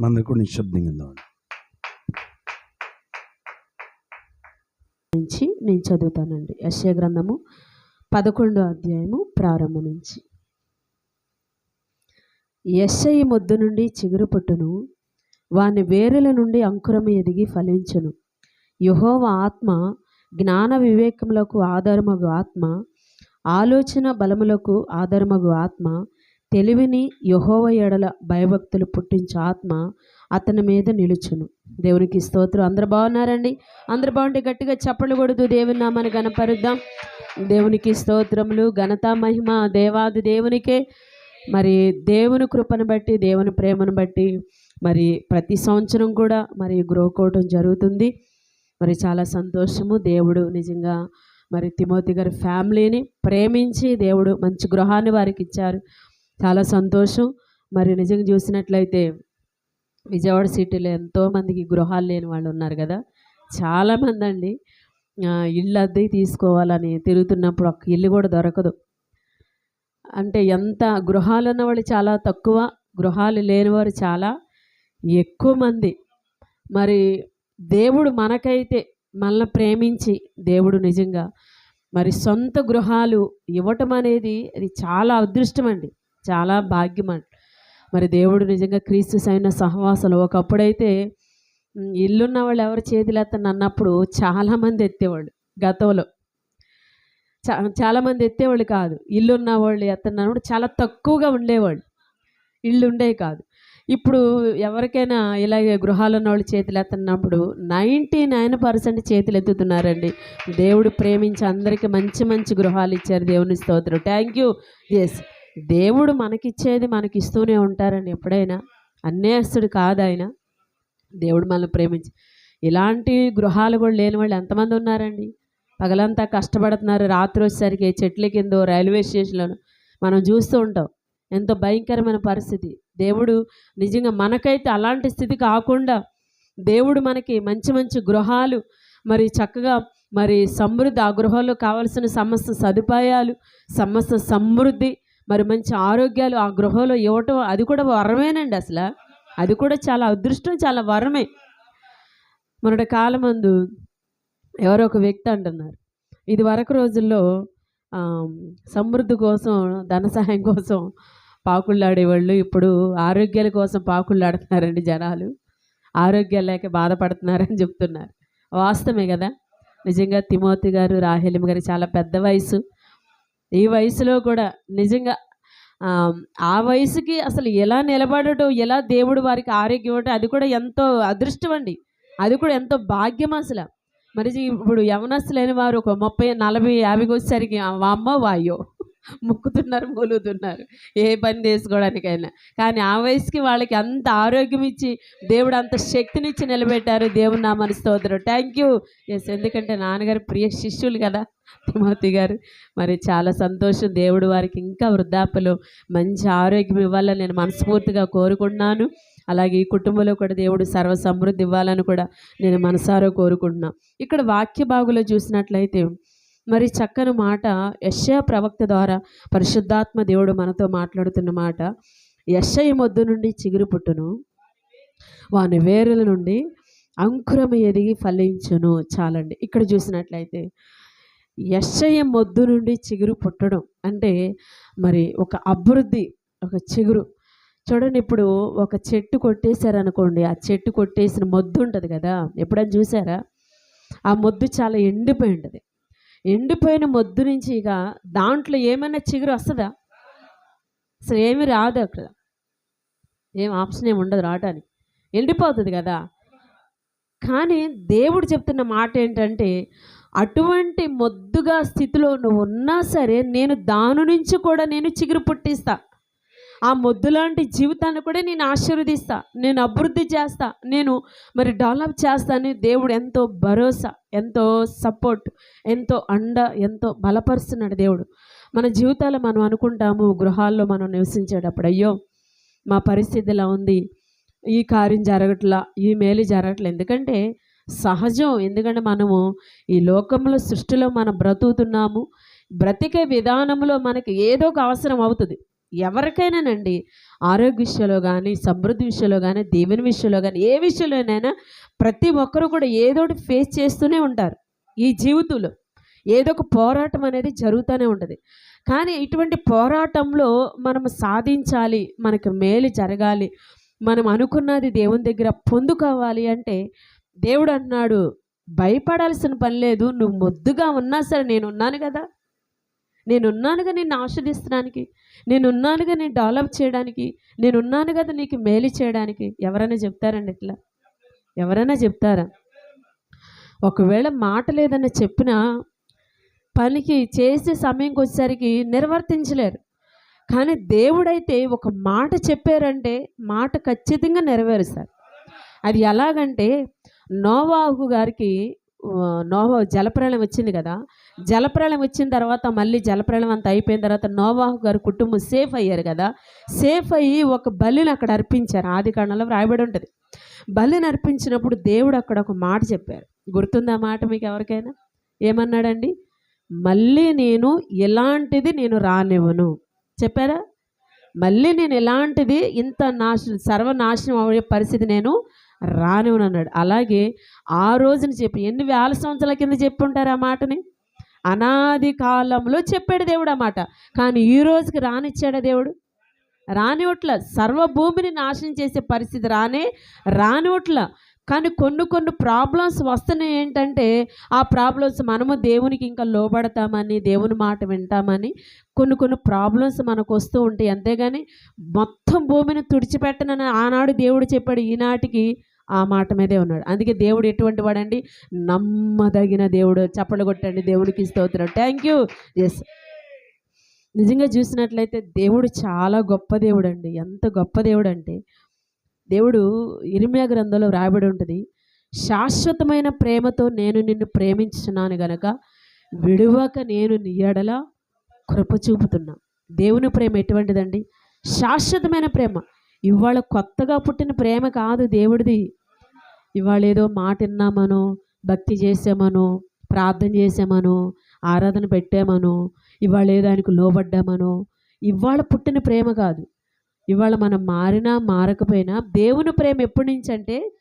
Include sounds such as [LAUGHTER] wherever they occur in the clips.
మన కూడా నిశ్శబ్దంగా నుంచి నేను చదువుతానండి. యశ్య గ్రంథము పదకొండో అధ్యాయము ప్రారంభం నుంచి. యశ్య మొద్దు నుండి చిగురు పుట్టును. వాని వేరుల నుండి అంకురము ఎదిగి ఫలించును. యుహోవ ఆత్మ జ్ఞాన వివేకములకు ఆధారమగు ఆత్మ ఆలోచన బలములకు ఆధారమగు ఆత్మ తెలివిని యహోవ ఎడల భయభక్తులు పుట్టించే ఆత్మ అతని మీద నిలుచును. దేవునికి స్తోత్రం. అందరు బాగున్నారండి? అందరు బాగుంటే గట్టిగా చప్పలు కొడుతూ దేవుని నామాన్ని గణపరుద్దాం దేవునికి స్తోత్రములు. ఘనత మహిమ దేవాది దేవునికే. మరి దేవుని కృపను బట్టి దేవుని ప్రేమను బట్టి మరి ప్రతి సంవత్సరం కూడా మరి గ్రోకోవటం జరుగుతుంది. మరి చాలా సంతోషము. దేవుడు నిజంగా మరి తిమోతి గారి ఫ్యామిలీని ప్రేమించి దేవుడు మంచి గృహాన్ని వారికి ఇచ్చారు. చాలా సంతోషం. మరి నిజంగా చూసినట్లయితే విజయవాడ సిటీలో ఎంతోమందికి గృహాలు లేని వాళ్ళు ఉన్నారు కదా. చాలామంది అండి ఇల్లు అద్దె తీసుకోవాలని తిరుగుతున్నప్పుడు ఒక ఇల్లు కూడా దొరకదు. అంటే ఎంత గృహాలు ఉన్నవాళ్ళు చాలా తక్కువ గృహాలు లేనివారు చాలా ఎక్కువ మంది. మరి దేవుడు మనకైతే మనల్ని ప్రేమించి దేవుడు నిజంగా మరి సొంత గృహాలు ఇవ్వటం అనేది అది చాలా అదృష్టం అండి. చాలా భాగ్యం మరి దేవుడు నిజంగా క్రీస్తు సైన సహవాసాలు ఒకప్పుడైతే ఇల్లున్న వాళ్ళు ఎవరు చేతులు అన్నప్పుడు చాలామంది ఎత్తేవాళ్ళు గతంలో. చా చాలామంది ఎత్తేవాళ్ళు కాదు. ఇల్లున్న వాళ్ళు ఎత్తన్నప్పుడు చాలా తక్కువగా ఉండేవాళ్ళు. ఇల్లు ఉండేవి కాదు. ఇప్పుడు ఎవరికైనా ఇలాగే గృహాలు ఉన్న వాళ్ళు చేతులు ఎత్తన్నప్పుడు నైంటీ నైన్ పర్సెంట్ చేతులు ఎత్తుతున్నారండి దేవుడు ప్రేమించి అందరికీ మంచి మంచి గృహాలు ఇచ్చారు దేవుని స్తోత్రం. Thank you. ఎస్ దేవుడు మనకిచ్చేది మనకి ఇస్తూనే ఉంటారండి ఎప్పుడైనా అన్యాయస్తుడు కాదు ఆయన దేవుడు మనల్ని ప్రేమించి ఇలాంటి గృహాలు కూడా లేని వాళ్ళు ఎంతమంది ఉన్నారండి? పగలంతా కష్టపడుతున్నారు రాత్రి వచ్చేసరికి చెట్ల కింద రైల్వే స్టేషన్లో మనం చూస్తూ ఉంటాం. ఎంతో భయంకరమైన పరిస్థితి. దేవుడు నిజంగా మనకైతే అలాంటి స్థితి కాకుండా దేవుడు మనకి మంచి మంచి గృహాలు మరి చక్కగా మరి సమృద్ధి ఆ గృహంలో కావలసిన సమస్త సదుపాయాలు సమస్త సమృద్ధి మరి మంచి ఆరోగ్యాలు ఆ గృహంలో ఇవ్వటం అది కూడా వరమేనండి అసలు. అది కూడా చాలా అదృష్టం చాలా వరమే. మొన్నటి కాలమందు ఎవరో ఒక వ్యక్తి అంటున్నారు. ఇది వరకు రోజుల్లో సమృద్ధి కోసం ధన సహాయం కోసం పాకుళ్ళాడేవాళ్ళు ఇప్పుడు ఆరోగ్యాల కోసం పాకుళ్ళాడుతున్నారండి జనాలు. ఆరోగ్యాలు లేక బాధపడుతున్నారని చెప్తున్నారు. వాస్తవమే కదా? నిజంగా తిమోతి గారు రాహేలిం గారు చాలా పెద్ద వయసు. ఈ వయసులో కూడా నిజంగా ఆ, వయసుకి అసలు ఎలా నిలబడటం ఎలా దేవుడు వారికి ఆరోగ్యం ఇవ్వటం అది కూడా ఎంతో అదృష్టం అండి. అది కూడా ఎంతో భాగ్యం అసలు. మరి ఇప్పుడు యవనస్తులైన వారు ఒక ముప్పై నలభై యాభైకి వచ్చేసరికి ఆ అమ్మ వాయో. ముక్కుతున్నారు మూలుగుతున్నారు. ఏ పని చేసుకోవడానికైనా. కానీ ఆ వయసుకి వాళ్ళకి అంత ఆరోగ్యం ఇచ్చి దేవుడు అంత శక్తినిచ్చి నిలబెట్టారు. దేవుని నా స్తోత్రం. థ్యాంక్ యూ ఎస్ ఎందుకంటే నాన్నగారు ప్రియ శిష్యులు కదా తిమోతి గారు. మరి చాలా సంతోషం. దేవుడు వారికి ఇంకా వృద్ధాప్యలో మంచి ఆరోగ్యం ఇవ్వాలని నేను మనస్ఫూర్తిగా కోరుకుంటున్నాను. అలాగే ఈ కుటుంబంలో కూడా దేవుడు సర్వ సమృద్ధి ఇవ్వాలని కూడా నేను మనసారో కోరుకుంటున్నాను ఇక్కడ వాక్య భాగులో చూసినట్లయితే మరి చక్కని మాట యశ్యా ప్రవక్త ద్వారా పరిశుద్ధాత్మ దేవుడు మనతో మాట్లాడుతున్న మాట యశ్ఐ మొద్దు నుండి చిగురు పుట్టును వాని వేరుల నుండి అంకురం ఎదిగి ఫలించును చాలండి. ఇక్కడ చూసినట్లయితే యశ్చయ మొద్దు నుండి చిగురు పుట్టడం అంటే మరి ఒక అభివృద్ధి ఒక చిగురు. చూడండి ఇప్పుడు ఒక చెట్టు కొట్టేశారనుకోండి ఆ చెట్టు కొట్టేసిన మొద్దు ఉంటుంది కదా ఎప్పుడైనా చూసారా? ఆ మొద్దు చాలా ఎండిపోయి ఉంటుంది. ఎండిపోయిన మొద్దు నుంచి ఇక దాంట్లో ఏమైనా చిగురు వస్తుందా? అసలు ఏమి రాదు అక్కడ. ఏం ఆప్షన్ ఏమి ఉండదు రావడానికి ఎండిపోతుంది కదా. కానీ దేవుడు చెప్తున్న మాట ఏంటంటే అటువంటి మొద్దుగా స్థితిలో నువ్వు ఉన్నా సరే నేను దాని నుంచి కూడా నేను చిగురు పుట్టిస్తా. ఆ మొద్దు లాంటి జీవితాన్ని కూడా నేను ఆశీర్వదిస్తా నేను అభివృద్ధి చేస్తా నేను మరి డెవలప్ చేస్తాను. దేవుడు ఎంతో భరోసా ఎంతో సపోర్ట్ ఎంతో అండ ఎంతో బలపరుస్తున్నాడు దేవుడు. మన జీవితాలు మనం అనుకుంటాము గృహాల్లో మనం నివసించేటప్పుడు అయ్యో మా పరిస్థితి ఇలా ఉంది ఈ కార్యం జరగట్లా ఈ మేలు జరగట్లే. ఎందుకంటే సహజం ఎందుకంటే మనము ఈ లోకంలో సృష్టిలో మనం బ్రతుకుతున్నాము బ్రతికే విధానంలో మనకి ఏదో ఒక అవసరం అవుతుంది. ఎవరికైనానండి? ఆరోగ్య విషయంలో కానీ సమృద్ధి విషయంలో కానీ దేవుని విషయంలో కానీ ఏ విషయంలోనైనా ప్రతి ఒక్కరు కూడా ఏదో ఒకటి ఫేస్ చేస్తూనే ఉంటారు ఈ జీవితంలో. ఏదో ఒక పోరాటం అనేది జరుగుతూనే ఉంటుంది. కానీ ఇటువంటి పోరాటంలో మనం సాధించాలి మనకు మేలు జరగాలి మనం అనుకున్నది దేవుని దగ్గర పొందుకోవాలి అంటే దేవుడు అన్నాడు భయపడాల్సిన పని లేదు నువ్వు ముద్దుగా ఉన్నా సరే నేను ఉన్నాను కదా! నేనున్నానుగా నిన్ను ఆస్వాదిస్తడానికి నేనున్నానుగా నేను డెవలప్ చేయడానికి నేనున్నాను కదా నీకు మేలు చేయడానికి ఎవరైనా చెప్తారండి ఇట్లా? ఎవరైనా చెప్తారా? ఒకవేళ మాట లేదని చెప్పినా పనికి చేసే సమయంకి వచ్చేసరికి నిర్వర్తించలేరు. కానీ దేవుడైతే ఒక మాట చెప్పారంటే మాట ఖచ్చితంగా నెరవేరుస్తారు అది ఎలాగంటే నోవాహు గారికి నోవా జలప్రళయం వచ్చింది కదా జలప్రళయం వచ్చిన తర్వాత మళ్ళీ జలప్రళయం అంతా అయిపోయిన తర్వాత నోవాహు గారి కుటుంబం సేఫ్ అయ్యారు కదా. సేఫ్ అయ్యి ఒక బలిని అక్కడ అర్పించారు. ఆది కాండంలో రాయబడి ఉంటుంది. బలిని అర్పించినప్పుడు దేవుడు అక్కడ ఒక మాట చెప్పారు. గుర్తుందా మాట మీకు ఎవరికైనా? ఏమన్నాడండి? మళ్ళీ నేను ఎలాంటిది నేను రానివ్వను. చెప్పారా? మళ్ళీ నేను ఎలాంటిది ఇంత నాశనం సర్వనాశనం అయ్యే పరిస్థితి నేను రానివ్వను అన్నాడు. అలాగే ఆ రోజున చెప్పి ఎన్ని వేల సంవత్సరాల కింద చెప్పుంటారు ఆ మాటని? అనాది కాలంలో చెప్పాడు దేవుడు అన్నమాట. కానీ ఈ రోజుకి రానిచ్చాడా దేవుడు? రానివట్ల సర్వభూమిని నాశనం చేసే పరిస్థితి రానే రానివట్ల కానీ కొన్ని కొన్ని ప్రాబ్లమ్స్ వస్తున్నాయి ఏంటంటే ఆ ప్రాబ్లమ్స్ మనము దేవునికి ఇంకా లోబడతామని దేవుని మాట వింటామని కొన్ని కొన్ని ప్రాబ్లమ్స్ మనకు వస్తూ ఉంటాయి. అంతేగాని మొత్తం భూమిని తుడిచిపెట్టనని ఆనాడు దేవుడు చెప్పాడు. ఈనాటికి ఆ మాట మీదే ఉన్నాడు. అందుకే దేవుడు ఎటువంటి వాడండి? నమ్మదగిన దేవుడు. చప్పలు కొట్టండి. దేవుడికి స్తోత్రం. థ్యాంక్ యూ ఎస్ నిజంగా చూసినట్లయితే దేవుడు చాలా గొప్ప దేవుడు అండి ఎంత గొప్ప దేవుడు అంటే దేవుడు ఇరిమియా గ్రంథంలో రాబడి ఉంటుంది శాశ్వతమైన ప్రేమతో నేను నిన్ను ప్రేమించున్నాను గనక విడువక నేను నీ ఎడల కృప చూపుతున్నా. దేవుని ప్రేమ ఎటువంటిదండి? శాశ్వతమైన ప్రేమ. ఇవాళ కొత్తగా పుట్టిన ప్రేమ కాదు దేవుడిది. ఇవాళ ఏదో మాట విన్నామనో భక్తి చేసామను ప్రార్థన చేసామను ఆరాధన పెట్టామనో ఇవాళ ఏదో ఆయనకు లోబడ్డామనో. ఇవాళ పుట్టిన ప్రేమ కాదు. ఇవాళ మనం మారినా మారకపోయినా దేవుని ప్రేమ ఎప్పటి నుంచి అంటే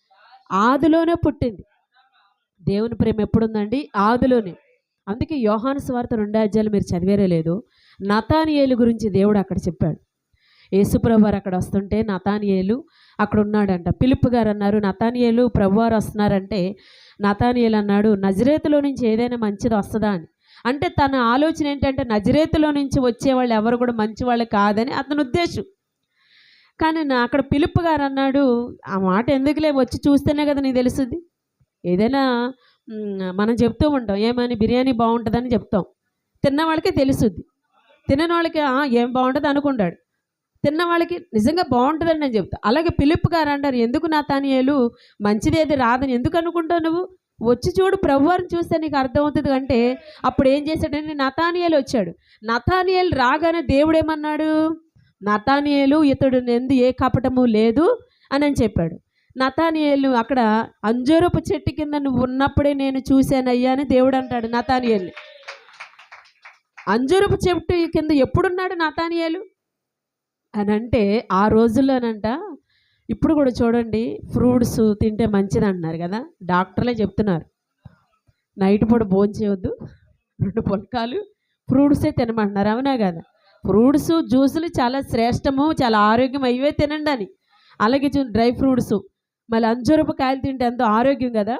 ఆదిలోనే పుట్టింది. దేవుని ప్రేమ ఎప్పుడుందండి? ఆదిలోనే. అందుకే యోహాను స్వార్థ రెండు అధ్యాయులు మీరు చదివేరే లేదు. నతానియేలు గురించి దేవుడు అక్కడ చెప్పాడు. యేసుప్రభు వారు అక్కడ వస్తుంటే నతానియేలు అక్కడ ఉన్నాడంట పిలుపు గారు అన్నారు నతానియేలు ప్రభువారు వస్తున్నారంటే నతానియేలు అన్నాడు నజరేతులో నుంచి ఏదైనా మంచిది వస్తుందా అని. అంటే తన ఆలోచన ఏంటంటే నజరేతులో నుంచి వచ్చేవాళ్ళు ఎవరు కూడా మంచి వాళ్ళు కాదని అతని ఉద్దేశం. కానీ నా అక్కడ పిలుపు గారు అన్నాడు ఆ మాట ఎందుకులే? వచ్చి చూస్తేనే కదా నీకు తెలుస్తుంది ఏదైనా మనం చెప్తూ ఉంటాం ఏమని? బిర్యానీ బాగుంటుందని చెప్తాం. తిన్న వాళ్ళకే తెలుస్తుంది తినని వాళ్ళకి ఏం బాగుంటుంది అనుకుంటాడు. తిన్న వాళ్ళకి నిజంగా బాగుంటుందని నేను చెప్తా. అలాగే పిలుపు గారు అంటారు ఎందుకు నా తానియలు మంచిదేది రాదని ఎందుకు అనుకుంటావు నువ్వు? వచ్చి చూడు ప్రభువారిని చూస్తే నీకు అర్థమవుతుంది అంటే అప్పుడు ఏం చేశాడంటే నతానియలు వచ్చాడు. నతానియలు రాగానే దేవుడు ఏమన్నాడు? నతానియలు ఇతడు ఎందు ఏ కపటము లేదు అని అని చెప్పాడు. నతానియలు అక్కడ అంజూరపు చెట్టు కింద నువ్వు ఉన్నప్పుడే నేను చూశానయ్యా అని దేవుడు అంటాడు నతానియల్ని. అంజూరపు చెట్టు కింద ఎప్పుడున్నాడు నతానియలు? అని అంటే ఆ రోజుల్లోనంట ఇప్పుడు కూడా చూడండి ఫ్రూట్స్ తింటే మంచిది అంటున్నారు కదా. డాక్టర్లే చెప్తున్నారు. నైట్ పూట భోజనం చేయొద్దు. రెండు పొలకాలు ఫ్రూట్సే తినమంటున్నారు. అవునా కదా? ఫ్రూట్స్ జ్యూసులు చాలా శ్రేష్టము చాలా ఆరోగ్యం అయ్యే తినండి అని. అలాగే చూ డ్రై ఫ్రూట్స్. మళ్ళీ అంజూరపు కాయలు తింటే ఎంతో ఆరోగ్యం కదా.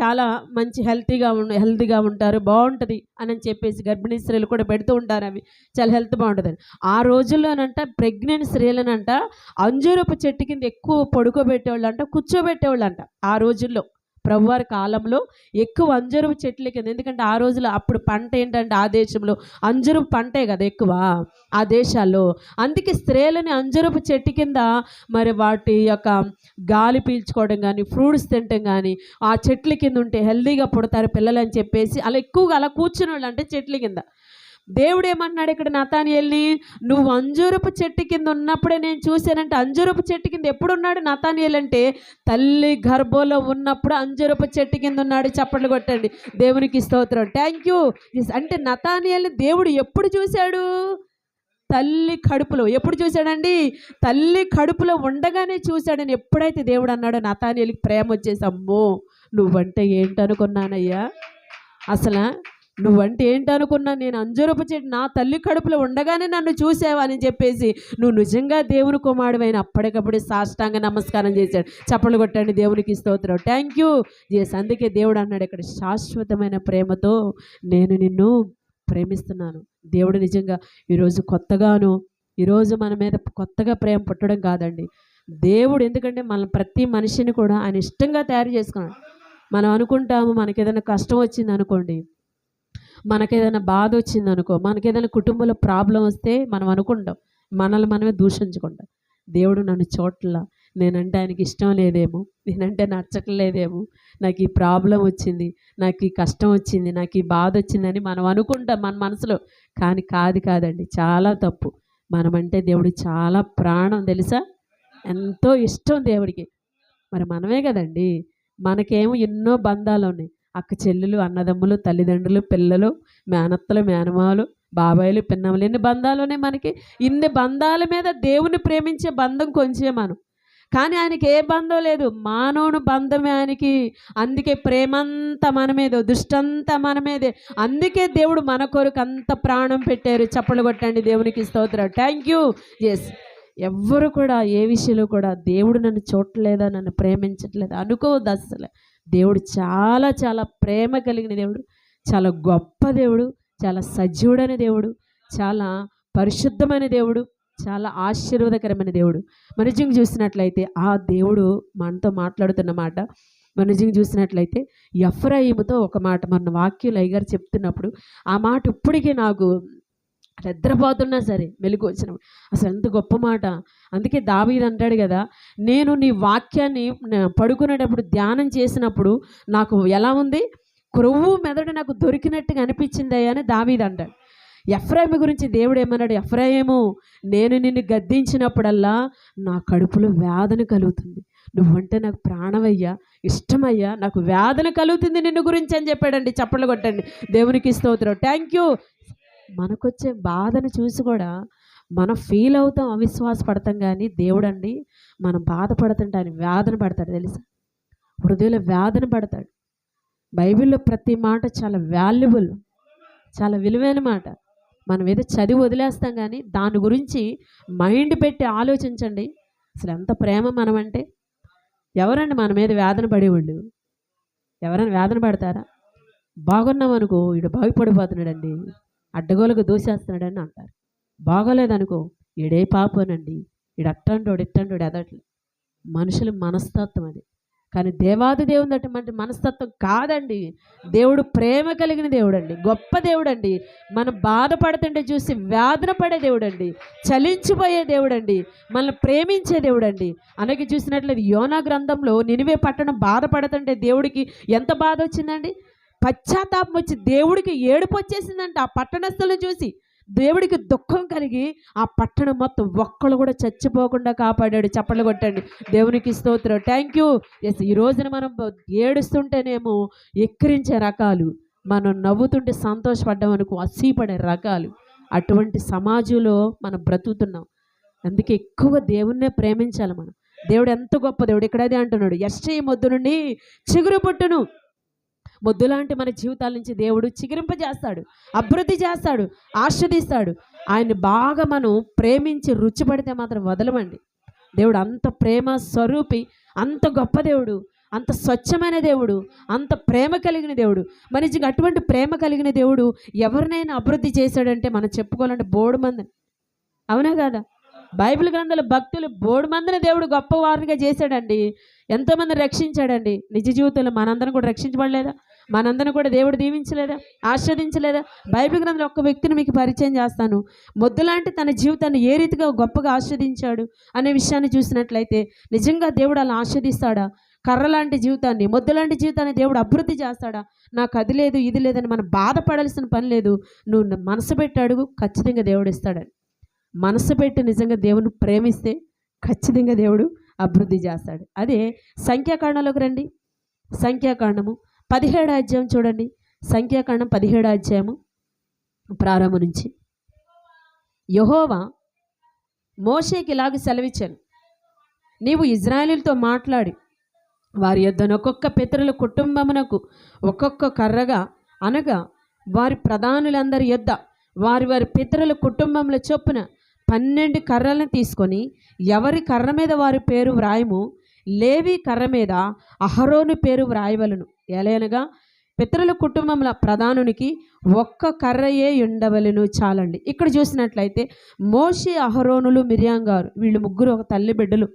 చాలా మంచి హెల్తీగా ఉండ హెల్తీగా ఉంటారు బాగుంటుంది అని చెప్పేసి గర్భిణీ స్త్రీలు కూడా పెడుతూ ఉంటారు అవి. చాలా హెల్త్ బాగుంటుందని. ఆ రోజుల్లోనంట ప్రెగ్నెంట్ స్త్రీలనంట అంజూరపు చెట్టు కింద ఎక్కువ పడుకోబెట్టేవాళ్ళు అంట కూర్చోబెట్టేవాళ్ళు అంట ఆ రోజుల్లో. ప్రభువారి కాలంలో ఎక్కువ అంజూరపు చెట్ల కింద. ఎందుకంటే ఆ రోజుల్లో అప్పుడు పంట ఏంటంటే ఆ దేశంలో అంజూరపు పంటే కదా ఎక్కువ ఆ దేశాల్లో. అందుకే స్త్రీలని అంజరపు చెట్టు కింద మరి వాటి యొక్క గాలి పీల్చుకోవడం కానీ ఫ్రూట్స్ తినటం కానీ ఆ చెట్ల కింద ఉంటే హెల్దీగా పుడతారు పిల్లలు అని చెప్పేసి అలా ఎక్కువగా అలా కూర్చుని వాళ్ళు అంటే చెట్ల కింద. దేవుడు ఏమన్నాడు ఇక్కడ నతానియల్ని? నువ్వు అంజూరపు చెట్టు కింద ఉన్నప్పుడే నేను చూశానంటే అంజూరపు చెట్టు కింద ఎప్పుడున్నాడు నతానియల్ అంటే తల్లి గర్భంలో ఉన్నప్పుడు అంజూరపు చెట్టు కింద ఉన్నాడు చప్పట్లు కొట్టండి. దేవునికి స్తోత్రం. థ్యాంక్ యూ అంటే నతానియల్ని దేవుడు ఎప్పుడు చూశాడు? తల్లి కడుపులో. ఎప్పుడు చూశాడండి? తల్లి కడుపులో ఉండగానే చూశాడని ఎప్పుడైతే దేవుడు అన్నాడో నతానియల్కి ప్రేమ వచ్చేసి అమ్మో నువ్వంటే ఏంటనుకున్నానయ్యా? అసలు నువ్వంటే ఏంటనుకున్నా నేను అంజూరపు చెట్టు నా తల్లి కడుపులో ఉండగానే నన్ను చూసావని చెప్పేసి నువ్వు నిజంగా దేవుని కుమారుడైన అప్పటికప్పుడే సాష్టాంగ నమస్కారం చేశాడు. చప్పలు కొట్టండి దేవునికి స్తోత్రం. థ్యాంక్ యూ చేసి అందుకే దేవుడు అన్నాడు ఇక్కడ శాశ్వతమైన ప్రేమతో నేను నిన్ను ప్రేమిస్తున్నాను. దేవుడు నిజంగా ఈరోజు కొత్తగాను ఈరోజు మన మీద కొత్తగా ప్రేమ పుట్టడం కాదండి. దేవుడు ఎందుకంటే మన ప్రతి మనిషిని కూడా ఆయన ఇష్టంగా తయారు చేసుకున్నాడు. మనం అనుకుంటాము మనకి ఏదైనా కష్టం వచ్చింది అనుకోండి మనకేదైనా బాధ వచ్చింది అనుకో మనకేదైనా కుటుంబంలో ప్రాబ్లం వస్తే మనం అనుకుంటాం మనల్ని మనమే దూషించుకుంటాం. దేవుడు నన్ను చోట్ల నేనంటే ఆయనకి ఇష్టం లేదేమో నేనంటే నచ్చట్లేదేమో నాకు ఈ ప్రాబ్లం వచ్చింది నాకు ఈ కష్టం వచ్చింది నాకు ఈ బాధ వచ్చిందని మనం అనుకుంటాం మన మనసులో. కానీ కాదు కాదండి చాలా తప్పు. మనమంటే దేవుడు చాలా ప్రాణం తెలుసా? ఎంతో ఇష్టం దేవుడికి. మరి మనమే కదండి మనకేమో ఎన్నో బంధాలు ఉన్నాయి. అక్క చెల్లెలు అన్నదమ్ములు తల్లిదండ్రులు పిల్లలు మేనత్తలు మేనమాలు బాబాయిలు పిన్నమ్మలు ఎన్ని బంధాలునే మనకి? ఇన్ని బంధాల మీద దేవుని ప్రేమించే బంధం కొంచెం మనం. కానీ ఆయనకి ఏ బంధం లేదు. మానవుని బంధమే ఆయనకి. అందుకే ప్రేమంతా మన మీద దుష్టంతా మన మీదే. అందుకే దేవుడు మన కొరకు అంత ప్రాణం పెట్టారు. చప్పలు కొట్టండి దేవునికి స్తోత్రం థ్యాంక్ యూ ఎస్ ఎవ్వరు కూడా ఏ విషయంలో కూడా దేవుడు నన్ను చూడలేదా నన్ను ప్రేమించట్లేదు అనుకోవద్దు అసలు దేవుడు చాలా చాలా ప్రేమ కలిగిన దేవుడు చాలా గొప్ప దేవుడు చాలా సజీవుడైన దేవుడు చాలా పరిశుద్ధమైన దేవుడు చాలా ఆశీర్వాదకరమైన దేవుడు. మనిజింగ్ చూసినట్లయితే ఆ దేవుడు మనతో మాట్లాడుతున్నమాట మనిజింగ్ చూసినట్లయితే ఎఫ్రాయిముతో ఒక మాట మన వాక్యులు అయ్యగారు చెప్తున్నప్పుడు ఆ మాట ఇప్పటికీ నాకు నిద్రపోతున్నా సరే మెలుగు వచ్చిన అసలు ఎంత గొప్ప మాట. అందుకే దావీద్ అంటాడు కదా నేను నీ వాక్యాన్ని పడుకునేటప్పుడు ధ్యానం చేసినప్పుడు నాకు ఎలా ఉంది? క్రొవ్వు మెదడు నాకు దొరికినట్టుగా అనిపించింది అని దావీద్ అంటాడు. ఎఫ్రాయిము గురించి దేవుడు ఏమన్నాడు? ఎఫ్రాయిము నేను నిన్ను గద్దించినప్పుడల్లా నా కడుపులో వేదన కలుగుతుంది. నువ్వంటే నాకు ప్రాణమయ్యా ఇష్టమయ్యా నాకు వేదన కలుగుతుంది నిన్ను గురించి అని చెప్పాడండి. చప్పట్లు కొట్టండి. దేవునికి స్తోత్రం. థ్యాంక్ యూ మనకొచ్చే బాధను చూసి కూడా మనం ఫీల్ అవుతాం అవిశ్వాస పడతాం కానీ దేవుడు అండి మనం బాధపడుతుంటే ఆయన వేదన పడతాడు తెలుసా? హృదయంలో వేదన పడతాడు. బైబిల్లో ప్రతి మాట చాలా వాల్యుబుల్ చాలా విలువైన మాట. మనం ఏదో చదివి వదిలేస్తాం కానీ దాని గురించి మైండ్ పెట్టి ఆలోచించండి. అసలు ఎంత ప్రేమ మనమంటే. ఎవరండి మన మీద వేదన పడేవాళ్ళు? ఎవరైనా వేదన పడతారా? బాగున్నాం అనుకో ఈడు బాగుపడిపోతున్నాడండి. అడ్డగోలకు దూసేస్తున్నాడని అంటారు. బాగోలేదనుకో ఈడే పాపనండి ఈడు అట్టంటోడు ఇట్టంటోడు ఎదట్లు. మనుషుల మనస్తత్వం అది. కానీ దేవాది దేవుని అటువంటి మనస్తత్వం కాదండి. దేవుడు ప్రేమ కలిగిన దేవుడు అండి గొప్ప దేవుడు అండి మనం బాధపడుతుంటే చూసి వేదన పడే దేవుడు అండి చలించిపోయే దేవుడు అండి మనల్ని ప్రేమించే దేవుడు అండి అలాగే చూసినట్లయితే యోనా గ్రంథంలో నినివే పట్టణం బాధపడుతుంటే దేవుడికి ఎంత బాధ వచ్చిందండి? పశ్చాత్తాపం వచ్చి దేవుడికి ఏడుపు వచ్చేసిందంట. ఆ పట్టణస్థులను చూసి దేవుడికి దుఃఖం కలిగి ఆ పట్టణం మొత్తం ఒక్కళ్ళు కూడా చచ్చిపోకుండా కాపాడాడు. చప్పట్లు కొట్టండి. దేవునికి స్తోత్రం. థ్యాంక్ యూ ఎస్ ఈ రోజున మనం ఏడుస్తుంటేనేమో ఎక్కిరించే రకాలు మనం నవ్వుతుంటే సంతోషపడ్డం అనుకో అసీపడే రకాలు. అటువంటి సమాజంలో మనం బ్రతుకుతున్నాం. అందుకే ఎక్కువగా దేవుణ్ణే ప్రేమించాలి మనం. దేవుడు ఎంత గొప్ప దేవుడు. ఇక్కడ అదే అంటున్నాడు. ఎస్టీ మొద్దు నుండి చిగురు పుట్టును. మొద్దులాంటి మన జీవితాల నుంచి దేవుడు చిగిరింపజేస్తాడు అభివృద్ధి చేస్తాడు ఆస్వాదిస్తాడు ఆయన్ని బాగా మనం ప్రేమించి రుచి పడితే మాత్రం వదలమండి. దేవుడు అంత ప్రేమ స్వరూపి అంత గొప్ప దేవుడు అంత స్వచ్ఛమైన దేవుడు అంత ప్రేమ కలిగిన దేవుడు. మనిషికి అటువంటి ప్రేమ కలిగిన దేవుడు ఎవరినైనా అభివృద్ధి చేశాడంటే మనం చెప్పుకోవాలంటే బోడు మంది. అవునా కదా? బైబిల్ గ్రంథాల భక్తులు బోడు మందిని దేవుడు గొప్పవారిగా చేశాడండి. ఎంతోమంది రక్షించాడండి. నిజ జీవితంలో మనందరం కూడా రక్షించబడలేదా? మనందరం కూడా దేవుడు దీవించలేదా? ఆస్వాదించలేదా బైబిల్ గ్రంథంలో ఒక్క వ్యక్తిని మీకు పరిచయం చేస్తాను. మొద్దులాంటి తన జీవితాన్ని ఏ రీతిగా గొప్పగా ఆస్వాదించాడు అనే విషయాన్ని చూసినట్లయితే నిజంగా దేవుడు అలా ఆస్వాదిస్తాడా కర్రలాంటి జీవితాన్ని మొద్దులాంటి జీవితాన్ని దేవుడు అభివృద్ధి చేస్తాడా? నాకు అది లేదు ఇది లేదని మనం బాధపడాల్సిన పని లేదు. నువ్వు మనసు పెట్టి అడుగు ఖచ్చితంగా దేవుడు ఇస్తాడని. మనసు పెట్టి నిజంగా దేవుని ప్రేమిస్తే ఖచ్చితంగా దేవుడు అభివృద్ధి చేస్తాడు. అదే సంఖ్యాకాండంలోకి రండి. సంఖ్యాకాండము పదిహేడు అధ్యాయం చూడండి. సంఖ్యాకాండం పదిహేడు అధ్యాయము ప్రారంభం నుంచి. యహోవా మోషేకి ఇలాగ సెలవిచ్చాను. నీవు ఇజ్రాయేలుతో మాట్లాడి వారి యొద్దను ఒక్కొక్క పితరుల కుటుంబమునకు ఒక్కొక్క కర్రగా అనగా వారి ప్రధానులందరి యొద్ద వారి వారి పితరుల కుటుంబముల చొప్పున పన్నెండు కర్రలను తీసుకొని ఎవరి కర్ర మీద వారి పేరు వ్రాయము లేవి కర్ర మీద అహరోను పేరు వ్రాయవలను. ఎలయనగా పితరుల కుటుంబముల ప్రధానునికి ఒక్క కర్రయే ఉండవలను చాలండి. ఇక్కడ చూసినట్లయితే మోషే అహరోనులు మిరియాం గారు వీళ్ళు ముగ్గురు ఒక తల్లి బిడ్డలు.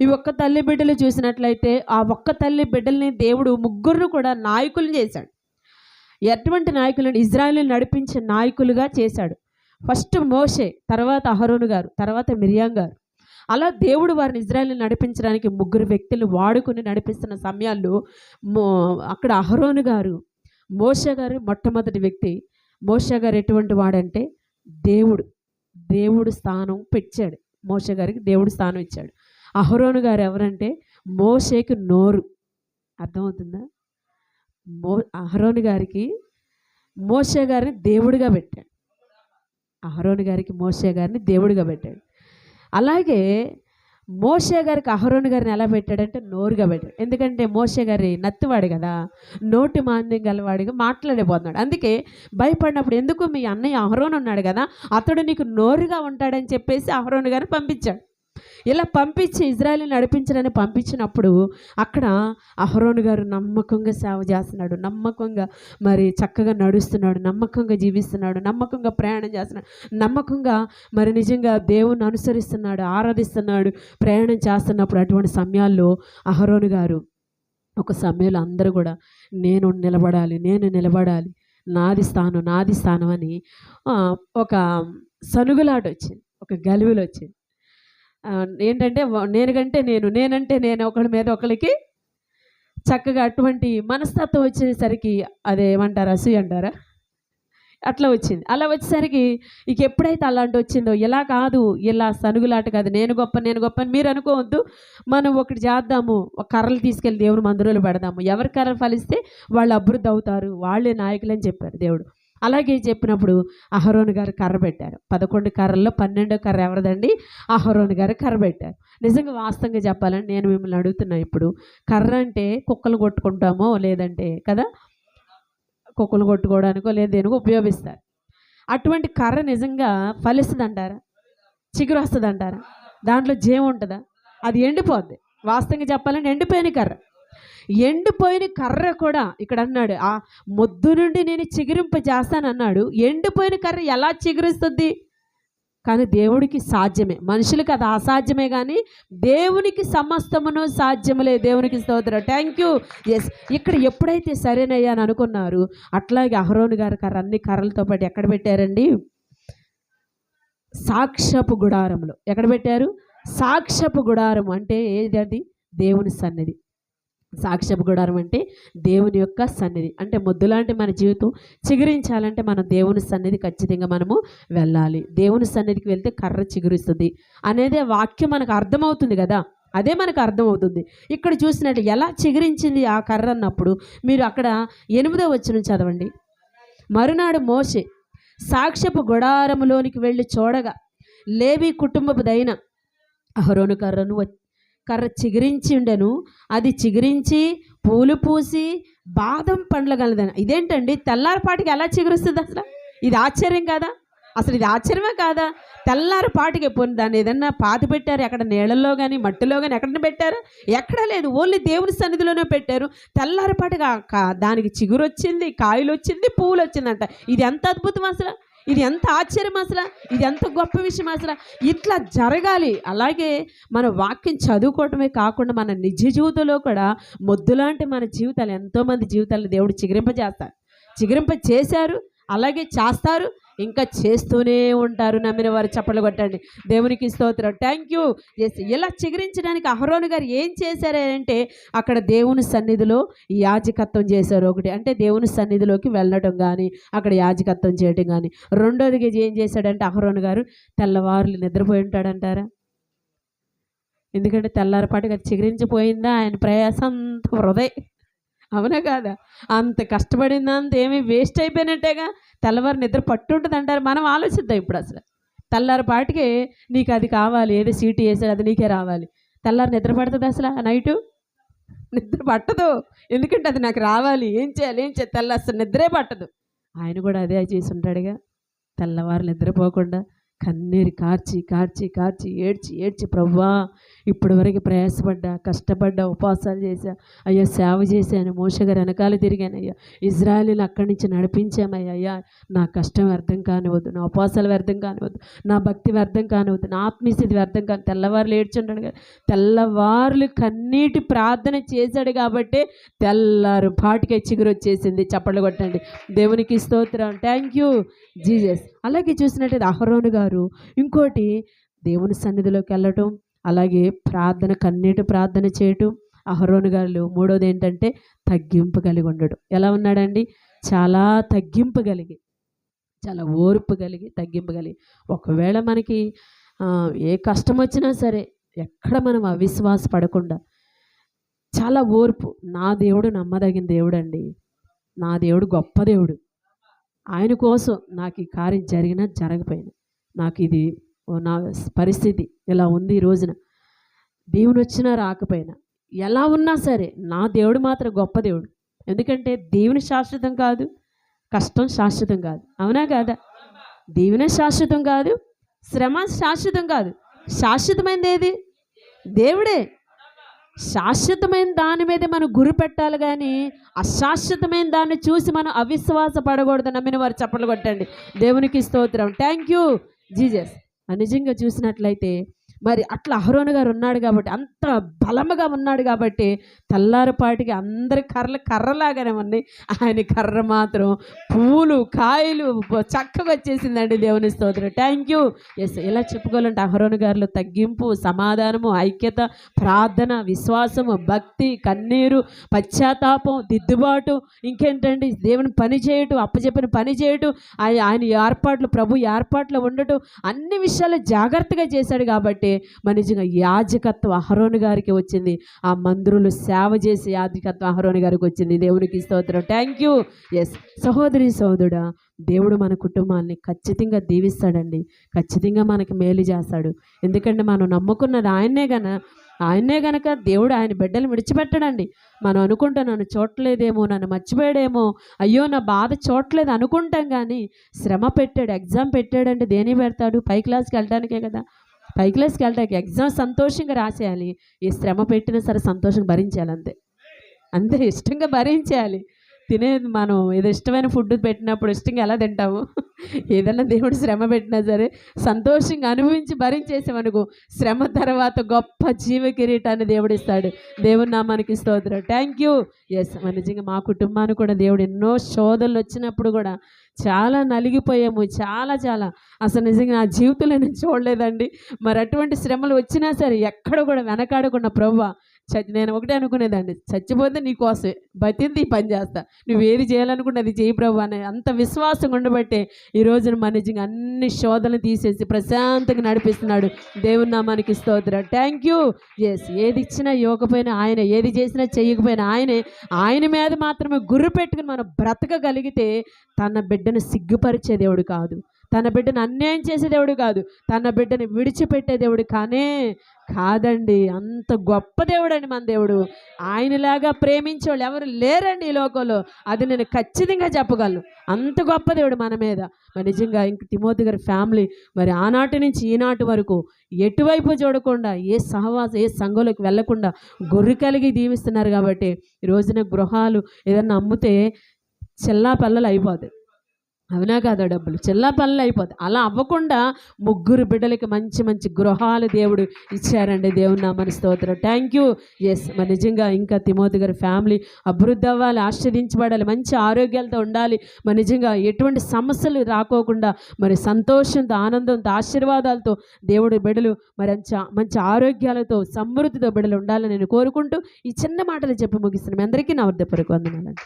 ఈ ఒక్క తల్లి బిడ్డలు చూసినట్లయితే ఆ ఒక్క తల్లి బిడ్డల్ని దేవుడు ముగ్గురు కూడా నాయకులు చేశాడు. ఎటువంటి నాయకులను? ఇజ్రాయల్ని నడిపించే నాయకులుగా చేశాడు. ఫస్ట్ మోషే తర్వాత అహరోను గారు తర్వాత మిరియాం గారు. అలా దేవుడు వారిని ఇజ్రాయల్ని నడిపించడానికి ముగ్గురు వ్యక్తులు వాడుకుని నడిపిస్తున్న సమయాల్లో మో అక్కడ అహరోను గారు మోషా గారు మొట్టమొదటి వ్యక్తి. మోష గారు ఎటువంటి వాడంటే దేవుడు దేవుడు స్థానం పెట్టాడు మోషా గారికి దేవుడు స్థానం ఇచ్చాడు. అహరోను గారు ఎవరంటే మోషేకి నోరు. అర్థమవుతుందా? మో అహరోను గారికి మోషే గారిని దేవుడిగా పెట్టాడు. అహరోను గారికి మోషే గారిని దేవుడిగా పెట్టాడు. అలాగే మోసే గారికి అహరోన్ గారిని ఎలా పెట్టాడంటే నోరుగా పెట్టాడు. ఎందుకంటే మోసే గారి నత్తివాడు కదా నోటి మాంద్యం గలవాడిగా మాట్లాడిపోతున్నాడు అందుకే భయపడినప్పుడు ఎందుకు మీ అన్నయ్య అహరోన్ ఉన్నాడు కదా అతడు నీకు నోరుగా ఉంటాడని చెప్పేసి అహరోన్ గారిని పంపించాడు. ఇలా పంపించి ఇజ్రాయల్ని నడిపించడానికి పంపించినప్పుడు అక్కడ అహరోన్ గారు నమ్మకంగా సేవ చేస్తున్నాడు నమ్మకంగా మరి చక్కగా నడుస్తున్నాడు నమ్మకంగా జీవిస్తున్నాడు నమ్మకంగా ప్రయాణం చేస్తున్నాడు నమ్మకంగా మరి నిజంగా దేవుణ్ణి అనుసరిస్తున్నాడు ఆరాధిస్తున్నాడు ప్రయాణం చేస్తున్నప్పుడు అటువంటి సమయాల్లో అహరోన్ గారు ఒక సమయంలో అందరూ కూడా నేను నిలబడాలి నేను నిలబడాలి నాది స్థానం నాది స్థానం అని ఒక సనుగులాట వచ్చింది ఒక గలివిలు వచ్చింది. ఏంటంటే నేను నేనుకంటే నేను నేనంటే నేను ఒకరి మీద ఒకరికి చక్కగా అటువంటి మనస్తత్వం వచ్చేసరికి అదేమంటారు అసూయ అంటారా? అట్లా వచ్చింది. అలా వచ్చేసరికి ఇక ఎప్పుడైతే అలాంటి వచ్చిందో ఇలా కాదు ఇలా సనుగులాట కాదు నేను గొప్ప నేను గొప్ప అని మీరు అనుకోవద్దు. మనం ఒకటి చేద్దాము ఒక కర్రలు తీసుకెళ్ళి దేవుని మందిరంలో పెడదాము. ఎవరి కర్రలు ఫలిస్తే వాళ్ళు అభివృద్ధి అవుతారు వాళ్ళే నాయకులు అని చెప్పారు దేవుడు. అలాగే చెప్పినప్పుడు అహరోన్ గారు కర్ర పెట్టారు. పదకొండు కర్రల్లో పన్నెండో కర్ర ఎవరిదండి? అహరోన్ గారు కర్ర పెట్టారు. నిజంగా వాస్తవంగా చెప్పాలని నేను మిమ్మల్ని అడుగుతున్నా ఇప్పుడు కర్ర అంటే కుక్కలు కొట్టుకుంటామో లేదంటే కదా? కుక్కలు కొట్టుకోవడానికో లేదు దేనికో ఉపయోగిస్తారు. అటువంటి కర్ర నిజంగా ఫలిస్తుంది అంటారా చిగురు వస్తుంది అంటారా దాంట్లో జీవం ఉంటుందా? అది ఎండిపోద్ది. వాస్తవంగా చెప్పాలంటే ఎండిపోయిన కర్ర. ఎండిపోయిన కర్ర కూడా ఇక్కడ అన్నాడు. ఆ మొద్దు నుండి నేను చిగురింపజేస్తానన్నాడు. ఎండిపోయిన కర్ర ఎలా చిగురిస్తుంది? కానీ దేవుడికి సాధ్యమే. మనుషులకి అది అసాధ్యమే కానీ దేవునికి సమస్తమును సాధ్యములే. దేవునికి స్తోత్ర. థ్యాంక్ యూ ఎస్ ఇక్కడ ఎప్పుడైతే సరేనయ్యా అని అనుకున్నారు అట్లాగే అహరోన్ గారి కర్ర అన్ని కర్రలతో పాటు ఎక్కడ పెట్టారండి? సాక్షపు గుడారంలో ఎక్కడ పెట్టారు? సాక్షపు గుడారం అంటే ఏది అది? దేవుని సన్నిధి. సాక్ష్యపు గుడారం అంటే దేవుని యొక్క సన్నిధి. అంటే ముద్దులాంటి మన జీవితం చిగురించాలంటే మనం దేవుని సన్నిధి ఖచ్చితంగా మనము వెళ్ళాలి. దేవుని సన్నిధికి వెళ్తే కర్ర చిగురిస్తుంది అనేదే వాక్యం మనకు అర్థమవుతుంది కదా? అదే మనకు అర్థమవుతుంది. ఇక్కడ చూసినట్టు ఎలా చిగురించింది ఆ కర్ర అన్నప్పుడు మీరు అక్కడ ఎనిమిదో వచ్చిన చదవండి. మరునాడు మోషే సాక్ష్యపు గుడారములోనికి వెళ్ళి చూడగా లేవి కుటుంబపు దైన అహరోను కర్రను వ- కర్ర చిగురించి ఉండెను. అది చిగురించి పూలు పూసి బాదం పండ్లు కలదని. ఇదేంటండి? తెల్లారిపాటికి ఎలా చిగురుస్తుంది అసలు? ఇది ఆశ్చర్యం కాదా? అసలు ఇది ఆశ్చర్యమే కాదా? తెల్లారిపాటికి పోనీ దాన్ని ఏదన్నా పాతి పెట్టారు? ఎక్కడ నీళ్ళల్లో కానీ మట్టిలో కానీ ఎక్కడ పెట్టారు? ఎక్కడ లేదు. ఓన్లీ దేవుని సన్నిధిలోనే పెట్టారు. తెల్లారిపాటిగా కా- దానికి చిగురు వచ్చింది కాయలు వచ్చింది పువ్వులు వచ్చిందంట ఇది ఎంత అద్భుతం అసలు? ఇది ఎంత ఆశ్చర్యం అసలు? ఇది ఎంత గొప్ప విషయం అసలు? ఇట్లా జరగాలి. అలాగే మన వాక్యం చదువుకోవటమే కాకుండా మన నిజ జీవితంలో కూడా మొద్దులాంటి మన జీవితాలు ఎంతోమంది జీవితాలు దేవుడు చిగురింపజేస్తారు. చిగురింప చేశారు అలాగే చేస్తారు. ఇంకా చేస్తూనే ఉంటారు నమ్మిన వారు చప్పట్లు కొట్టండి. దేవునికి స్తోత్రం. థ్యాంక్ యూ ఇలా చిగురించడానికి అహరోను గారు ఏం చేశారంటే అక్కడ దేవుని సన్నిధిలో యాజకత్వం చేశారు ఒకటి. అంటే దేవుని సన్నిధిలోకి వెళ్ళడం కానీ అక్కడ యాజకత్వం చేయడం కానీ రెండోదిగా ఏం చేశాడంటే అహరోను గారు తెల్లవారులు నిద్రపోయి ఉంటాడంటారా? ఎందుకంటే తెల్లారిపాటికి అది చిగురించిపోయిందా? ఆయన ప్రయాసం అంత హృదయ. అవునా కాదా? అంత కష్టపడింది అంత ఏమీ వేస్ట్ అయిపోయినట్టేగా తెల్లవారు నిద్ర పట్టుంటుంది అంటారు. మనం ఆలోచిద్దాం ఇప్పుడు అసలు. తెల్లారిపాటికి నీకు అది కావాలి ఏదో సీటు వేసాడు అది నీకే రావాలి. తెల్లారి నిద్ర పడుతుంది అసలు ఆ నైటు నిద్ర పట్టదు. ఎందుకంటే అది నాకు రావాలి. ఏం చేయాలి ఏం చేయాలి? తెల్ల అసలు నిద్రే పట్టదు. ఆయన కూడా అదే చేసి ఉంటాడుగా. తెల్లవారు నిద్రపోకుండా కన్నీరు కార్చి కార్చి కార్చి ఏడ్చి ఏడ్చి ప్రవ్వా ఇప్పటి వరకు ప్రయాసపడ్డా కష్టపడ్డా ఉపవాసాలు చేశా అయ్యా సేవ చేశాను మోసగారు వెనకాల తిరిగానయ్యా ఇజ్రాయలీని అక్కడి నుంచి నడిపించామయ్యా అయ్యా నా కష్టం వ్యర్థం కానివద్దు నా ఉపవాసాలు వ్యర్థం కానివద్దు నా భక్తి వ్యర్థం కానివద్దు నా ఆత్మీయస్థితి వ్యర్థం కాని తెల్లవారులు ఏడ్చుంటాడు కదా తెల్లవారులు కన్నీటి ప్రార్థన చేశాడు కాబట్టి తెల్లారు పాటికే చిగురు వచ్చేసింది చప్పట్లు కొట్టండి. దేవునికి స్తోత్రం. థ్యాంక్ యూ జీజస్ అలాగే చూసినట్టయితే అహరోను గారు ఇంకోటి దేవుని సన్నిధిలోకి వెళ్ళటం అలాగే ప్రార్థన కన్నీటి ప్రార్థన చేయటం అహరోను గారు మూడోది ఏంటంటే తగ్గింపు కలిగి ఉండడం ఎలా ఉన్నాడండి? చాలా తగ్గింపు కలిగి చాలా ఓర్పు కలిగి తగ్గింపు కలిగి. ఒకవేళ మనకి ఏ కష్టం వచ్చినా సరే ఎక్కడ మనం అవిశ్వాస పడకుండా చాలా ఓర్పు. నా దేవుడు నమ్మదగిన దేవుడు అండి నా దేవుడు గొప్ప దేవుడు. ఆయన కోసం నాకు ఈ కార్యం జరిగినా జరగపోయినా నాకు ఇది నా పరిస్థితి ఇలా ఉంది ఈ రోజున. దేవుని వచ్చినా రాకపోయినా. ఎలా ఉన్నా సరే నా దేవుడు మాత్రం గొప్ప దేవుడు. ఎందుకంటే దేవుని శాశ్వతం కాదు కష్టం శాశ్వతం కాదు. అవునా కాదా? దేవునే శాశ్వతం కాదు శ్రమ శాశ్వతం కాదు. శాశ్వతమైనది ఏది? దేవుడే. శాశ్వతమైన దాని మీద మనం గురి పెట్టాలి కానీ అశాశ్వతమైన దాన్ని చూసి మనం అవిశ్వాస పడకూడదు నమ్మిన వారు చప్పట్లు కొట్టండి. దేవునికి స్తోత్రం. థ్యాంక్ యూ జీజస్ నిజంగా చూసినట్లయితే మరి అట్లా అహరోను గారు ఉన్నాడు కాబట్టి అంత బలముగా ఉన్నాడు కాబట్టి తెల్లారిపాటికి అందరి కర్రలు కర్రలాగానే ఉన్నాయి. ఆయన కర్ర మాత్రం పూలు కాయలు చక్కగా వచ్చేసిందండి దేవుని స్తోత్రం. థ్యాంక్ యూ ఎస్ ఇలా చెప్పుకోవాలంటే అహరోను గారిలో తగ్గింపు సమాధానము ఐక్యత ప్రార్థన విశ్వాసము భక్తి కన్నీరు పశ్చాత్తాపం దిద్దుబాటు ఇంకేంటండి? దేవుని పని చేయటం అప్పచెప్పిన పని చేయటం ఆయన ఆయన ఏర్పాట్లు ప్రభు ఏర్పాట్లు ఉండటం అన్ని విషయాలు జాగ్రత్తగా చేశాడు కాబట్టి మన నిజంగా యాజకత్వం అహరోను గారికి వచ్చింది. ఆ మందిరులు సేవ చేసే ఆధికత్వం అహరోను గారికి వచ్చింది. దేవునికి స్తోత్రం. థ్యాంక్ యూ ఎస్ సహోదరి సహోదరుడా దేవుడు మన కుటుంబాన్ని ఖచ్చితంగా దీవిస్తాడండి. ఖచ్చితంగా మనకి మేలు చేస్తాడు. ఎందుకంటే మనం నమ్ముకున్నది ఆయన్నే గన ఆయన్నే గనక దేవుడు ఆయన బిడ్డలు విడిచిపెట్టడండి. మనం అనుకుంటాం నన్ను చూడలేదేమో నన్ను మర్చిపోయాడేమో అయ్యో నా బాధ చూడలేదు అనుకుంటాం కానీ శ్రమ పెట్టాడు ఎగ్జామ్ పెట్టాడంటే దేని పెడతాడు? పై క్లాస్కి వెళ్ళడానికే కదా. పై క్లాస్కి వెళ్ళడానికి ఎగ్జామ్ సంతోషంగా రాసేయాలి. ఏ శ్రమ పెట్టినా సరే సంతోషంగా భరించాలి అంతే. అంతే ఇష్టంగా భరించాలి తినేది మనం ఏదో ఇష్టమైన ఫుడ్ పెట్టినప్పుడు ఇష్టంగా ఎలా తింటాము? [LAUGHS] ఏదైనా దేవుడు శ్రమ పెట్టినా సరే సంతోషంగా అనుభవించి భరించేసామనుకో శ్రమ తర్వాత గొప్ప జీవ కిరీటాన్ని దేవుడు ఇస్తాడు. దేవుని నామానికి స్తోత్రం. థ్యాంక్ యూ ఎస్ మన నిజంగా మా కుటుంబానికి కూడా దేవుడు ఎన్నో శోధనలు వచ్చినప్పుడు కూడా చాలా నలిగిపోయాము చాలా చాలా. అసలు నిజంగా నా జీవితంలో నేను చూడలేదండి. మరి అటువంటి శ్రమలు వచ్చినా సరే ఎక్కడ కూడా వెనకాడకుండా ప్రవ్వ చచ్చి నేను ఒకటే అనుకునేదాన్ని చచ్చిపోతే నీ కోసమే. బతింది ఈ పని చేస్తా. నువ్వు ఏది చేయాలనుకుంటే అది చేయి ప్రభు అనే అంత విశ్వాసం ఉండబట్టే ఈ రోజున మన నిజంగా అన్ని శోధనలు తీసేసి ప్రశాంతంగా నడిపిస్తున్నాడు. దేవుని నామానికి స్తోత్ర. థ్యాంక్ యూ ఎస్ ఏది ఇచ్చినా ఇవ్వకపోయినా ఆయన. ఏది చేసినా చేయకపోయినా ఆయనే. ఆయన మీద మాత్రమే గుర్రు పెట్టుకుని మనం బ్రతకగలిగితే తన బిడ్డను సిగ్గుపరిచే దేవుడు కాదు. తన బిడ్డను అన్యాయం చేసే దేవుడు కాదు తన బిడ్డని విడిచిపెట్టే దేవుడు కానే కాదండి. అంత గొప్ప దేవుడు అండి మన దేవుడు. ఆయనలాగా ప్రేమించేవాళ్ళు ఎవరు లేరండి ఈ లోకంలో. అది నేను ఖచ్చితంగా చెప్పగలను. అంత గొప్ప దేవుడు మన మీద. మరి నిజంగా ఇంక తిమోతి గారి ఫ్యామిలీ మరి ఆనాటి నుంచి ఈనాటి వరకు ఎటువైపు చూడకుండా ఏ సహవాస ఏ సంఘంలోకి వెళ్ళకుండా గొర్రె కలిగి దీవిస్తున్నారు కాబట్టి ఈ రోజున గృహాలు ఏదన్నా అమ్మితే చిల్లా పల్లలు అయిపోతాయి. అవునా కాదా డబ్బులు? చిల్లా పనులు అయిపోద్ది అలా అవ్వకుండా ముగ్గురు బిడ్డలకి మంచి మంచి గృహాలు దేవుడు ఇచ్చారండి. దేవుని నామని స్తోత్రం. థ్యాంక్ యూ ఎస్ మరి నిజంగా ఇంకా తిమోతి గారి ఫ్యామిలీ అభివృద్ధి అవ్వాలి ఆశ్రదించబడాలి మంచి ఆరోగ్యాలతో ఉండాలి. మరి నిజంగా ఎటువంటి సమస్యలు రాకోకుండా మరి సంతోషంతో ఆనందంతో ఆశీర్వాదాలతో దేవుడి బిడ్డలు మరి మంచి మంచి ఆరోగ్యాలతో సమృద్ధితో బిడ్డలు ఉండాలని నేను కోరుకుంటూ ఈ చిన్న మాటలు చెప్పి ముగిస్తున్నాం అందరికీ నా వృద్ధపరకు వందనాలండి.